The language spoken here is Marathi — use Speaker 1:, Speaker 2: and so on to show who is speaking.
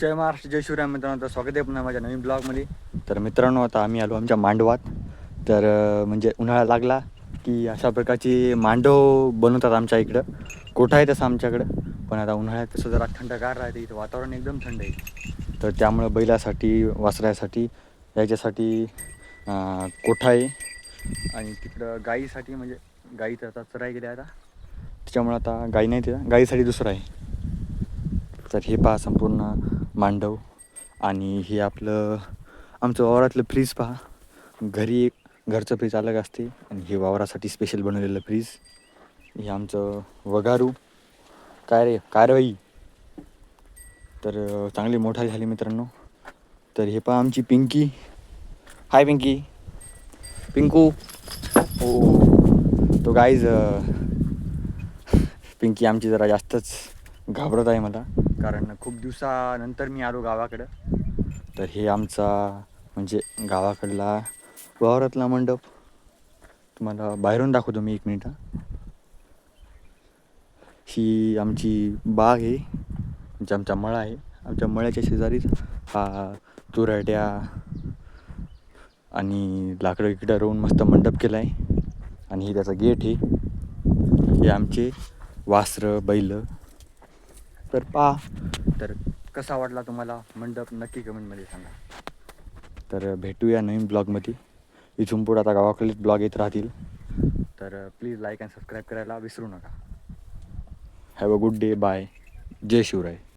Speaker 1: जय महाराष्ट्र जय शिवराय मित्रांनो. स्वागत आहे पुन्हा माझ्या नवीन ब्लॉगमध्ये. तर मित्रांनो आता आम्ही आलो आमच्या मांडवात. तर म्हणजे उन्हाळा लागला की अशा प्रकारची मांडव बनवतात आमच्या इकडं. कोठा आहे तसं आमच्याकडं? पण आता उन्हाळ्यात तसं जरा थंडगार राहते. इथं वातावरण एकदम थंड आहे. तर त्यामुळं बैलासाठी वासऱ्यासाठी याच्यासाठी कोठा आहे? आणि तिकडं गाईसाठी म्हणजे गाई तर आता चराय गेल्या आता. त्याच्यामुळं आता गाई नाही तिथं. गाईसाठी दुसरं आहे. तर हे पहा संपूर्ण मांडव. आणि हे आपलं आमचं वावरातलं फ्रीज पहा. घरी एक घरचं फ्रीज अलग असते. आणि हे वावरासाठी स्पेशल बनवलेलं फ्रीज हे आमचं वगारू काय रे? कारवाई. तर चांगली मोठा झाली मित्रांनो. तर हे पहा आमची पिंकी. हाय पिंकी. पिंकू. हो. तो गाईज पिंकी आमची जरा जास्तच घाबरत आहे मला. कारण खूप दिवसानंतर मी आलो गावाकडं. तर हे आमचा म्हणजे गावाकडला वावरातला मंडप. तुम्हाला बाहेरून दाखवतो मी एक मिनिट ही. आमची बाग आहे म्हणजे आमचा मळा आहे. आमच्या मळ्याच्या शेजारीच हा तुरट्या आणि लाकडं इकडं राहून मस्त मंडप केला आहे आणि हे त्याचा गेट आहे. हे आमचे वासरं बैल तर पा तर कसा वाटला तुम्हाला मंडप? नक्की कमेंटमध्ये सांगा. तर भेटूया नवीन ब्लॉगमध्ये इथून पुढे आता गावाकडलेच ब्लॉग येत राहतील. तर प्लीज लाईक अँड सबस्क्राईब करायला विसरू नका. Have a good day bye Jai Shivray.